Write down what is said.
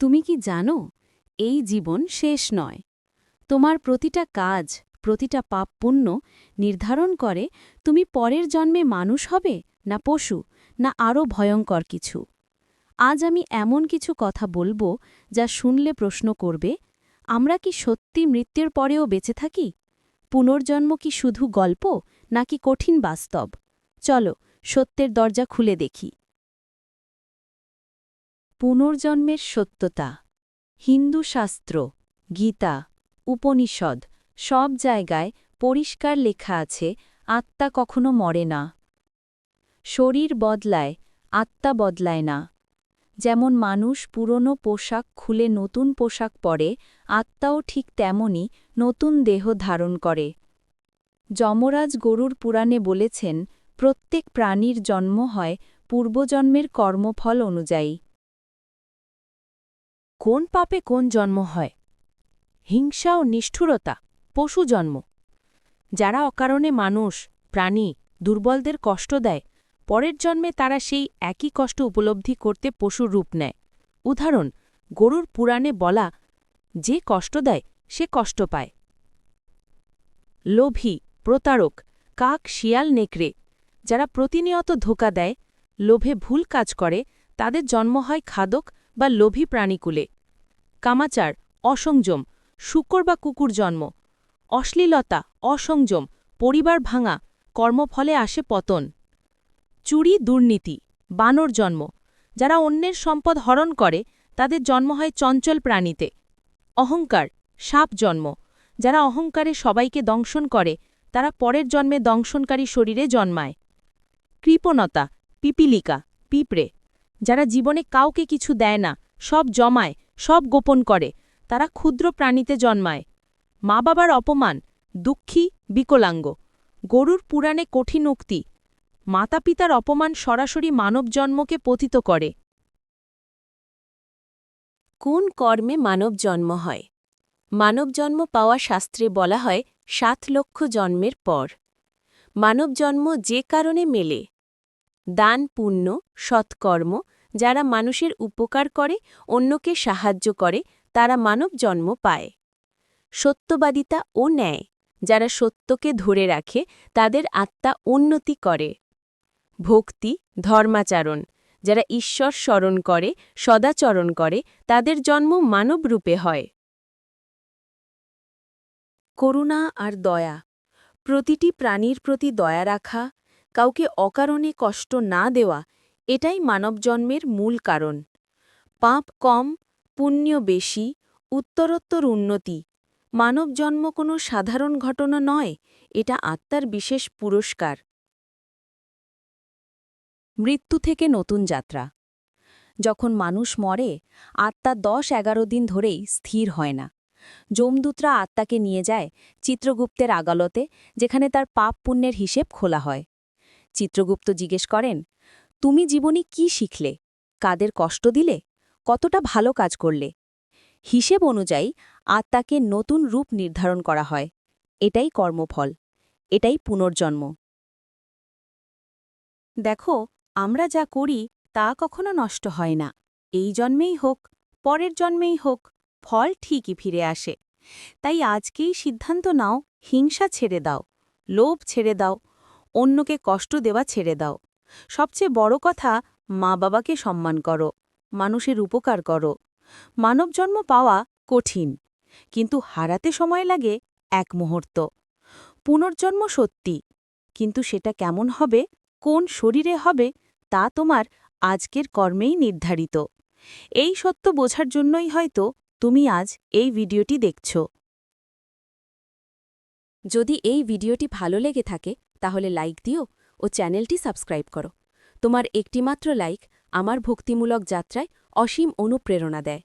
তুমি কি জানো, এই জীবন শেষ নয়। তোমার প্রতিটা কাজ, প্রতিটা পাপ পুণ্য নির্ধারণ করে তুমি পরের জন্মে মানুষ হবে না পশু, না আরও ভয়ঙ্কর কিছু। আজ আমি এমন কিছু কথা বলব যা শুনলে প্রশ্ন করবে, আমরা কি সত্যি মৃত্যুর পরেও বেঁচে থাকি? পুনর্জন্ম কি শুধু গল্প, নাকি কঠিন বাস্তব? চলো, সত্যের দরজা খুলে দেখি। পুনর্জন্মের সত্যতা। হিন্দু শাস্ত্র, গীতা, উপনিষদ, সব জায়গায় পরিষ্কার লেখা আছে, আত্মা কখনো মরে না। শরীর বদলায়, আত্মা বদলায় না। যেমন মানুষ পুরনো পোশাক খুলে নতুন পোশাক পরে, আত্মাও ঠিক তেমনই নতুন দেহ ধারণ করে। যমরাজ গরুর পুরাণে বলেছেন, প্রত্যেক প্রাণীর জন্ম হয় পূর্বজন্মের কর্মফল অনুযায়ী। কোন পাপে কোন জন্ম হয়? হিংসা ও নিষ্ঠুরতা, পশু জন্ম। যারা অকারণে মানুষ, প্রাণী, দুর্বলদের কষ্ট দেয়, পরের জন্মে তারা সেই একই কষ্ট উপলব্ধি করতে পশুর রূপ নেয়। উদাহরণ, গরুর পুরাণে বলা, যে কষ্ট দেয়, সে কষ্ট পায়। লোভী, প্রতারক, কাক, শিয়াল, নেকড়ে, যারা প্রতিনিয়ত ধোকা দেয়, লোভে ভুল কাজ করে, তাদের জন্ম হয় খাদক বা লোভী প্রাণীকুলে। কামাচার, অসংযম, শুকর বা কুকুর জন্ম, অশ্লীলতা, অসংযম, পরিবার ভাঙা, কর্মফলে আসে পতন। চুরি, দুর্নীতি, বানর জন্ম, যারা অন্যের সম্পদ হরণ করে, তাদের জন্ম হয় চঞ্চল প্রাণীতে। অহংকার, সাপ জন্ম, যারা অহংকারে সবাইকে দংশন করে, তারা পরের জন্মে দংশনকারী শরীরে জন্মায়। কৃপণতা, পিপিলিকা, পিঁপড়ে, যারা জীবনে কাউকে কিছু দেয় না, সব জমায় সব গোপন করে, তারা ক্ষুদ্র প্রাণীতে জন্মায়। মা বাবার অপমান, দুঃখী, বিকলাঙ্গ। গরুর পুরাণে কঠিন উক্তি মাতা পিতার অপমান সরাসরি মানব জন্মকে পতিত করে। কোন কর্মে মানব জন্ম হয়? মানব জন্ম পাওয়া শাস্ত্রে বলা হয় সাত লক্ষ জন্মের পর। মানব জন্ম যে কারণে মেলে? দান, পুণ্য, সৎকর্ম যারা মানুষের উপকার করে, অন্যকে সাহায্য করে, তারা মানব জন্ম পায়। সত্যবাদিতা ও ন্যায়, যারা সত্যকে ধরে রাখে, তাদের আত্মা উন্নতি করে। ভক্তি, ধর্মাচারণ, যারা ঈশ্বর স্মরণ করে, সদাচরণ করে, তাদের জন্ম মানব রূপে হয়। করুণা আর দয়া, প্রতিটি প্রাণীর প্রতি দয়া রাখা, কাউকে অকারণে কষ্ট না দেওয়া এটাই মানবজন্মের মূল কারণ। পাপ কম, পুণ্য বেশি, উত্তরোত্তর উন্নতি। মানবজন্ম কোনো সাধারণ ঘটনা নয়, এটা আত্মার বিশেষ পুরস্কার। মৃত্যু থেকে নতুন যাত্রা। যখন মানুষ মরে, আত্মা দশ এগারো দিন ধরেই স্থির হয় না। যমদূতরা আত্মাকে নিয়ে যায় চিত্রগুপ্তের আদালতে, যেখানে তার পাপ পুণ্যের হিসেব খোলা হয়। চিত্রগুপ্ত জিজ্ঞেস করেন তুমি জীবনে কি শিখলে? কাদের কষ্ট দিলে? কতটা ভালো কাজ করলে? হিসেব অনুযায়ী আত্মাকে নতুন রূপ নির্ধারণ করা হয়। এটাই কর্মফল। এটাই পুনর্জন্ম। দেখো, আমরা যা করি, তা কখনো নষ্ট হয় না। এই জন্মেই হোক, পরের জন্মেই হোক, ফল ঠিকই ফিরে আসে। তাই আজকেই সিদ্ধান্ত নাও, হিংসা ছেড়ে দাও, লোভ ছেড়ে দাও, অন্যকে কষ্ট দেওয়া ছেড়ে দাও। সবচেয়ে বড় কথা, মা বাবাকে সম্মান করো, মানুষের উপকার করো। মানবজন্ম পাওয়া কঠিন, কিন্তু হারাতে সময় লাগে এক মুহূর্ত। পুনর্জন্ম সত্যি, কিন্তু সেটা কেমন হবে, কোন শরীরে হবে, তা তোমার আজকের কর্মেই নির্ধারিত। এই সত্য বোঝার জন্যই হয়তো তুমি আজ এই ভিডিওটি দেখছ। যদি এই ভিডিওটি ভালো লেগে থাকে, তাহলে লাইক দিও ও চ্যানেলটি সাবস্ক্রাইব করো। তোমার একটিমাত্র লাইক আমার ভক্তিমূলক যাত্রায় অসীম অনুপ্রেরণা দেয়।